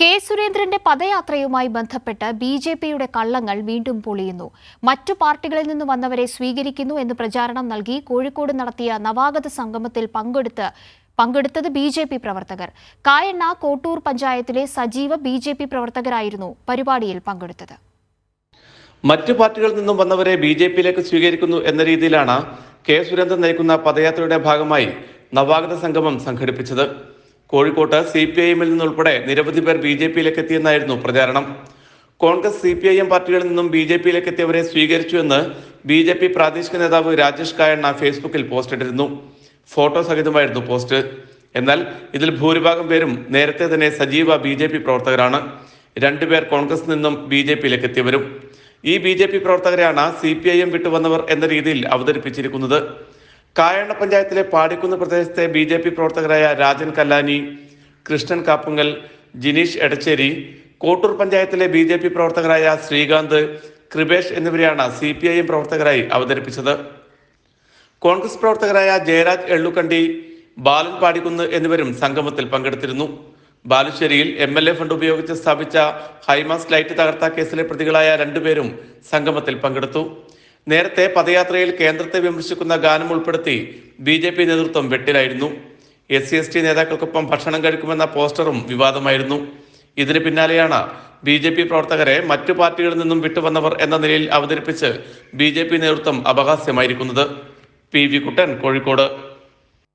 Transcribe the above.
K സുരേന്ദ്രന്റെ പദയാത്രയുമായി ബന്ധപ്പെട്ട് B J പിയുടെ കള്ളങ്ങൾ വീണ്ടും പൊളിയുന്നു. മറ്റു പാർട്ടികളിൽ നിന്ന് വന്നവരെ സ്വീകരിക്കുന്നു എന്ന് പ്രചാരണം നൽകി കോഴിക്കോട് നടത്തിയ നവാഗത സംഗമത്തിൽ പങ്കെടുത്ത് പങ്കെടുത്തത് ബി ജെ പി പ്രവർത്തകർ. കായണ്ണ കോട്ടൂർ പഞ്ചായത്തിലെ സജീവ ബി ജെ പി പ്രവർത്തകരായിരുന്നു പരിപാടിയിൽ പങ്കെടുത്തത്. മറ്റു പാർട്ടികളിൽ നിന്നും വന്നവരെ ബി ജെ പിയിലേക്ക് സ്വീകരിക്കുന്നു എന്ന രീതിയിലാണ് കെ സുരേന്ദ്രൻ നയിക്കുന്ന പദയാത്രയുടെ ഭാഗമായി നവാഗത സംഗമം സംഘടിപ്പിച്ചത്. കോഴിക്കോട്ട് സി പി ഐ എമ്മിൽ നിന്നുൾപ്പെടെ നിരവധി പേർ ബി ജെ പിയിലേക്ക് എത്തിയെന്നായിരുന്നു പ്രചാരണം. Congress C P I M പാർട്ടികളിൽ നിന്നും ബി ജെ പിയിലേക്ക് എത്തിയവരെ സ്വീകരിച്ചുവെന്ന് ബി ജെ പി പ്രാദേശിക നേതാവ് രാജേഷ് കായണ്ണ ഫേസ്ബുക്കിൽ പോസ്റ്റ് ഇട്ടിരുന്നു ഫോട്ടോ സഹിതമായിരുന്നു പോസ്റ്റ്. എന്നാൽ ഇതിൽ ഭൂരിഭാഗം പേരും നേരത്തെ തന്നെ സജീവ ബി ജെ പി പ്രവർത്തകരാണ്. രണ്ടുപേർ കോൺഗ്രസ് നിന്നും ബി ജെ പിയിലേക്ക് എത്തിയവരും. ഈ ബി ജെ പി പ്രവർത്തകരെയാണ് സി പി ഐ എം വിട്ടുവന്നവർ എന്ന രീതിയിൽ അവതരിപ്പിച്ചിരിക്കുന്നത്. കായണ്ണ പഞ്ചായത്തിലെ പാടിക്കുന്ന് പ്രദേശത്തെ ബി ജെ പി പ്രവർത്തകരായ രാജൻ കല്ലാനി കൃഷ്ണൻ കാപ്പുങ്കൽ ജിനീഷ് എടച്ചേരി കോട്ടൂർ പഞ്ചായത്തിലെ ബി ജെ പി പ്രവർത്തകരായ ശ്രീകാന്ത് കൃപേഷ് എന്നിവരെയാണ് സി പി ഐ എം പ്രവർത്തകരായി അവതരിപ്പിച്ചത്. കോൺഗ്രസ് പ്രവർത്തകരായ ജയരാജ് എള്ളുക്കണ്ടി ബാലൻ പാടിക്കുന്ന് എന്നിവരും സംഗമത്തിൽ പങ്കെടുത്തിരുന്നു. ബാലുശ്ശേരിയിൽ എം എൽ എ ഫണ്ട് ഉപയോഗിച്ച് സ്ഥാപിച്ച ഹൈമാസ് ലൈറ്റ് തകർത്ത കേസിലെ പ്രതികളായ രണ്ടുപേരും സംഗമത്തിൽ പങ്കെടുത്തു. നേരത്തെ പദയാത്രയിൽ കേന്ദ്രത്തെ വിമർശിക്കുന്ന ഗാനം ഉൾപ്പെടുത്തി ബി ജെ പി നേതൃത്വം വെട്ടിലായിരുന്നു. എസ് സി എസ് ടി നേതാക്കൾക്കൊപ്പം ഭക്ഷണം കഴിക്കുമെന്ന പോസ്റ്ററും വിവാദമായിരുന്നു. ഇതിന് പിന്നാലെയാണ് ബി ജെ പി പ്രവർത്തകരെ മറ്റു പാർട്ടികളിൽ നിന്നും വിട്ടുവന്നവർ എന്ന നിലയിൽ അവതരിപ്പിച്ച് ബി ജെ പി നേതൃത്വം അപഹാസ്യമായിരിക്കുന്നത്. P V Kuttan Kozhikode.